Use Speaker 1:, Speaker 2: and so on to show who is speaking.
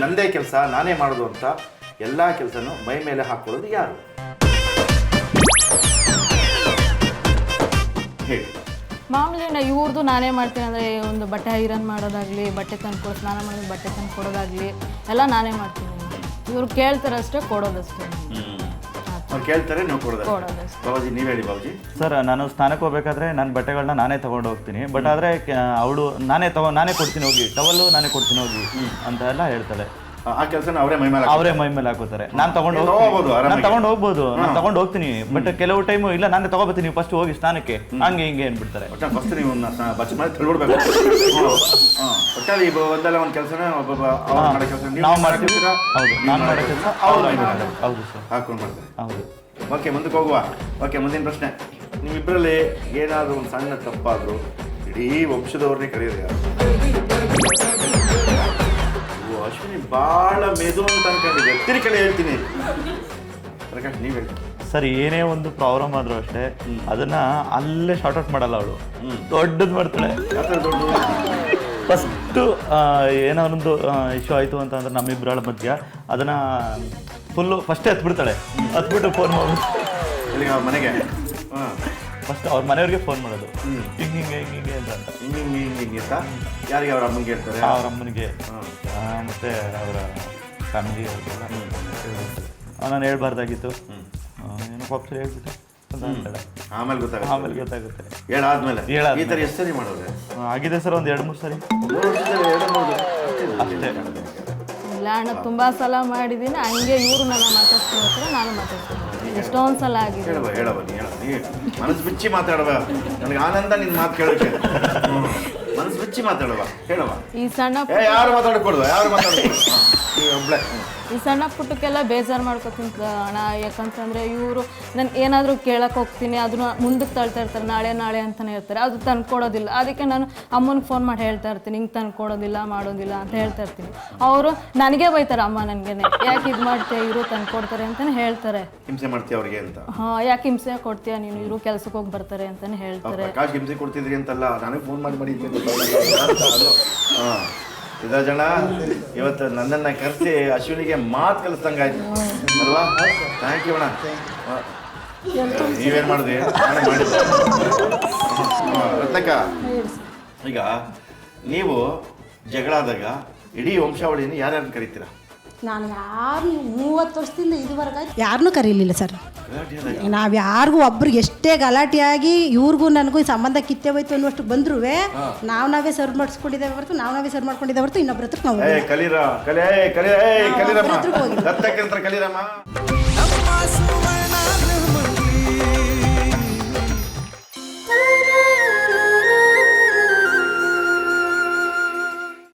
Speaker 1: ನಂದೇ ಕೆಲಸ ನಾನೇ ಮಾಡೋದು ಅಂತ ಎಲ್ಲ ಕೆಲಸನೂ ಮೈ ಮೇಲೆ ಹಾಕೊಳ್ಳೋದು ಯಾರು? ಹೇಳಿ.
Speaker 2: ಮಾಮೂಲಿ ನಾ ಇವ್ರದ್ದು ನಾನೇ ಮಾಡ್ತೀನಿ ಅಂದರೆ ಒಂದು ಬಟ್ಟೆ ಐರನ್ ಮಾಡೋದಾಗಲಿ ಬಟ್ಟೆ ತಂದು ಕೊಡು ಸ್ನಾನ ಮಾಡೋದು ಬಟ್ಟೆ ತಂದು ಕೊಡೋದಾಗಲಿ ಎಲ್ಲ ನಾನೇ ಮಾಡ್ತೀನಿ. ಇವ್ರು ಕೇಳ್ತಾರಷ್ಟೇ ಕೊಡೋದಷ್ಟೇ.
Speaker 1: ಅವ್ರು ಕೇಳ್ತಾರೆ ನೀವು ಕೊಡೋದು ಬಾಬಾಜಿ ನೀವು ಹೇಳಿ ಬಾಬಾಜಿ
Speaker 3: ಸರ್ ನಾನು ಸ್ನಾನಕ್ಕೆ ಹೋಗ್ಬೇಕಾದ್ರೆ ನನ್ನ ಬಟ್ಟೆಗಳನ್ನ ನಾನೇ ತಗೊಂಡು ಹೋಗ್ತೀನಿ ಬಟ್ ಆದರೆ ಅವಳು ನಾನೇ ತಗೋ ನಾನೇ ಕೊಡ್ತೀನಿ ಹೋಗಿ ಟವಲ್ಲು ನಾನೇ ಕೊಡ್ತೀನಿ ಹೋಗಿ ಅಂತ ಎಲ್ಲ ಹೇಳ್ತಾಳೆ
Speaker 1: ಆ- ಕೆಲಸನ ಅವರೇ ಮೈ ಮೇಲೆ
Speaker 3: ಅವರೇ ಮೈ ಮೇಲೆ ಹಾಕೋತಾರೆ ನಾನು ತಗೊಂಡು
Speaker 1: ನೀನು ಹೋಗ್ಬೋದು
Speaker 3: ನಾನು ತಗೊಂಡು ಹೋಗ್ಬೋದು ನಾನು ತಗೊಂಡು ಹೋಗ್ತೀನಿ ಬಟ್ ಕೆಲವು ಟೈಮು ಇಲ್ಲ ನಾನೇ ತಗೋಬತ್ತೀನಿ ಫಸ್ಟ್ ಹೋಗಿ ಸ್ನಾನಕ್ಕೆ ಹಂಗೆ ಹಿಂಗೆ ಅಂದ್ಬಿಡ್ತಾರೆ
Speaker 1: ಫಸ್ಟ್ ನೀವು ಬಚ್ಚ ಮಾಡಿ ತಳ್ಬಿಡ್ಬೇಕು ಒಟ್ಟಾರೆ ಈಗ ಒಂದಲ್ಲ ಒಂದು ಕೆಲಸನ ಒಬ್ಬೊಬ್ಬ ಅವ್ರು ಮಾಡೋ ಕೆಲಸ.
Speaker 3: ನಾವು ಮಾಡ್ತೀವಿ. ಹೌದು ನಾನು ಮಾಡೋ ಕೆಲಸ
Speaker 1: ಅವ್ರು
Speaker 3: ಅವ್ರು ಹೌದು. ಸರ್.
Speaker 1: ಹಾಕೊಂಡು ಮಾಡ್ತಾರೆ.
Speaker 3: ಹೌದು.
Speaker 1: ಓಕೆ ಮುಂದಕ್ಕೆ ಹೋಗುವ. ಓಕೆ ಮುಂದಿನ ಪ್ರಶ್ನೆ. ನಿಮ್ಮಿಬ್ಬರಲ್ಲಿ ಏನಾದರೂ ಒಂದು ಸಣ್ಣ ತಪ್ಪಾದರೂ ಇಡೀ ವಂಶದವ್ರನ್ನೇ ಕರೆಯೋದು ಯಾರು? ಓ, ಅಶ್ವಿನಿ ಭಾಳ ಮೆದು ಅಂತ ಅನ್ಕೊಂಡಿದ್ದೆ. ತಿರಿ ಕಡೆ ಹೇಳ್ತೀನಿ. ಪ್ರಕಾಶ್ ನೀವು ಹೇಳಿ.
Speaker 3: ಸರ್ ಏನೇ ಒಂದು ಪ್ರಾಬ್ಲಮ್ ಆದ್ರೂ ಅಷ್ಟೇ ಅದನ್ನ ಅಲ್ಲೇ ಶಾರ್ಟ್ ಔಟ್ ಮಾಡಲ್ಲ ಅವಳು. ದೊಡ್ಡದು ಮಾಡ್ತಾಳೆ.
Speaker 1: ಯಾವ ಥರ ದೊಡ್ಡ
Speaker 3: ಫಸ್ಟು ಏನೋ ಒಂದು ಇಶ್ಯೂ ಆಯಿತು ಅಂತಂದ್ರೆ ನಮ್ಮಿಬ್ಬರ ಮಧ್ಯ ಅದನ್ನು ಫುಲ್ಲು ಫಸ್ಟೇ ಹತ್ಬಿಡ್ತಾಳೆ ಹತ್ಬಿಟ್ಟು ಫೋನ್
Speaker 1: ಮಾಡಿ. ಅವ್ರ ಮನೆಗೆ? ಹಾಂ.
Speaker 3: ಫಸ್ಟ್ ಅವ್ರ ಮನೆಯವ್ರಿಗೆ ಫೋನ್ ಮಾಡೋದು. ಹಿಂಗೆ ಹಿಂಗೆ ಹಿಂಗೆ ಹಿಂಗೆ ಅಂತ. ಅಂತ
Speaker 1: ಹಿಂಗೆ ಹಿಂಗೆ ಹಿಂಗೆ ಹಿಂಗೆ ಅಂತ ಯಾರಿಗೆ ಅವ್ರ ಅಮ್ಮನಿಗೆ ಹೇಳ್ತಾರೆ?
Speaker 3: ಅವ್ರ ಅಮ್ಮನಿಗೆ. ಮತ್ತು ಅವರ ಫ್ಯಾಮಿಲಿ ನಾನು ಹೇಳ್ಬಾರ್ದಾಗಿತ್ತು. ಏನೋ ಪಾಪ್ಸರಿ ಹೇಳ್ಬಿಟ್ಟೆ ಅಂತ
Speaker 1: ಆಮೇಲೆ ಗೊತ್ತಾಗುತ್ತೆ.
Speaker 3: ಆಮೇಲೆ ಗೊತ್ತಾಗುತ್ತೆ.
Speaker 1: ಹೇಳಾದ್ಮೇಲೆ
Speaker 3: ಹೇಳಾದ್ಮೇಲೆ.
Speaker 1: ಈ ಥರ ಎಷ್ಟು ಸರಿ ಮಾಡೋದ್ರೆ
Speaker 3: ಆ, ಆಗಿದೆ ಸರ್ ಒಂದು ಎರಡು ಮೂರು ಸರಿ.
Speaker 1: ಮೂರು ವರ್ಷದಲ್ಲಿ ಎರಡು ಮೂರು
Speaker 3: ಅಷ್ಟೇ.
Speaker 2: ಇಲ್ಲ ಅಣ್ಣ ತುಂಬ ಸಲ ಮಾಡಿದ್ದೀನಿ ಹಂಗೆ ಇವರು ನನ್ನ ಮಾತಾಡ್ಸ್ಕೊಂಡು ಹೋಗ್ತಾರೆ ನಾನು ಮಾತಾಡ್ತೀನಿ ಎಷ್ಟೊಂದು ಸಲ ಆಗಿದೆ.
Speaker 1: ಹೇಳವ ಹೇಳವ ನೀ ಹೇಳ. ನೀ ಮನಸ್ಸು ಬಿಚ್ಚಿ ಮಾತಾಡವ. ನನಗೆ ಆನಂದ ನಿನ್ನ ಮಾತು ಕೇಳೋಕೆ. ಹ್ಮ್. ಮನಸ್ಸು ಬಿಚ್ಚಿ ಮಾತಾಡವ. ಹೇಳವ
Speaker 2: ಈ ಸಣ್ಣ
Speaker 1: ಏ ಯಾರು ಮಾತಾಡ್ಕೊಡುವ? ಯಾರು ಮಾತಾಡ್ಕೊಡ್ದು ಒಬ್ಳೆ.
Speaker 2: ಈ ಸಣ್ಣ ಪುಟ್ಟಕ್ಕೆಲ್ಲ ಬೇಜಾರು ಮಾಡ್ಕೋತೀನಿ ಅಣ್ಣ ಯಾಕಂತಂದ್ರೆ ಇವರು ನಾನು ಏನಾದರೂ ಕೇಳಕ್ಕೆ ಹೋಗ್ತೀನಿ ಅದನ್ನ ಮುಂದಕ್ಕೆ ತಳ್ತಾ ಇರ್ತಾರೆ ನಾಳೆ ನಾಳೆ ಅಂತಲೇ ಇರ್ತಾರೆ ಅದು ತಂದ್ಕೊಡೋದಿಲ್ಲ. ಅದಕ್ಕೆ ನಾನು ಅಮ್ಮನಿಗೆ ಫೋನ್ ಮಾಡಿ ಹೇಳ್ತಾ ಇರ್ತೀನಿ ಹಿಂಗೆ ತಂದ್ಕೊಡೋದಿಲ್ಲ ಮಾಡೋದಿಲ್ಲ ಅಂತ ಹೇಳ್ತಾ ಇರ್ತೀನಿ. ಅವರು ನನಗೆ ಬೈತಾರೆ ಅಮ್ಮ ನನಗೆ ಯಾಕೆ ಇದು ಮಾಡ್ತೀಯ ಇವರು ತಂದ್ಕೊಡ್ತಾರೆ ಅಂತಾನೆ ಅಂತಲೇ ಹೇಳ್ತಾರೆ.
Speaker 1: ಹಿಂಸೆ ಮಾಡ್ತೀಯ ಅವ್ರಿಗೆ ಅಂತ?
Speaker 2: ಹಾಂ ಯಾಕೆ ಹಿಂಸೆ ಕೊಡ್ತೀಯ ನೀನು ಇವರು ಕೆಲ್ಸಕ್ಕೆ ಹೋಗಿ ಬರ್ತಾರೆ ಅಂತಲೇ
Speaker 1: ಅವ್ರು
Speaker 2: ಹೇಳ್ತಾರೆ.
Speaker 1: ಪ್ರಕಾಶ್ ಹಿಂಸೆ ಕೊಡ್ತಿದ್ರಿ ಅಂತಲ್ಲ ನನಗೆ ಫೋನ್ ಮಾಡಿ ಮಾಡಿ ಇದ ಜನ? ಇವತ್ತು ನನ್ನನ್ನ ಕರೆಸಿ ಅಶ್ವಿನಿಗೆ ಮಾತು ಕಲಿಸ್ದಂಗಾಯ್ತು. ಅಲ್ವಾ? ಥ್ಯಾಂಕ್ ಯು ಅಣ್ಣ. ನೀವೇನು ಮಾಡಿ ರತ್ನಕ್ಕ, ಈಗ ನೀವು ಜಗಳ ಆದಾಗ ಇಡೀ ವಂಶಾವಳಿಯನ್ನು ಯಾರ್ಯಾರು ಕರಿತೀರಾ?
Speaker 4: ನಾನು ಯಾರು ಮೂವತ್ತು ವರ್ಷದಿಂದ ಇದುವರೆಗೆ ಯಾರನ್ನೂ ಕರೀಲಿಲ್ಲ ಸರ್. ನಾವು ಯಾರಿಗೂ ಒಬ್ರಿಗೆ ಎಷ್ಟೇ ಗಲಾಟೆಯಾಗಿ ಇವ್ರಿಗೂ ನನಗೂ ಈ ಸಂಬಂಧ ಕಿತ್ತೆ ಹೋಯ್ತು ಅನ್ನುವಷ್ಟು ಬಂದ್ರೂ ನಾವು ನಾವೇ ಸರ್ವ್ ಮಾಡಿಸ್ಕೊಂಡಿದ್ದೇವೆ ಹೊರತು ನಾವು ನಾವೇ ಸರ್ವ್ ಮಾಡ್ಕೊಂಡಿದ್ದೇವೆ ಹೊರತು ಇನ್ನೊಬ್ರ ಹತ್ರಕ್ಕೆ ನಾವು
Speaker 1: ಕಲಿರ ಕಲಿ ಕಲೀರಮ್ಮ.
Speaker 4: ಹತ್ರಕ್ಕೆ
Speaker 1: ಹತ್ರ ಕಲೀರಮ್ಮ.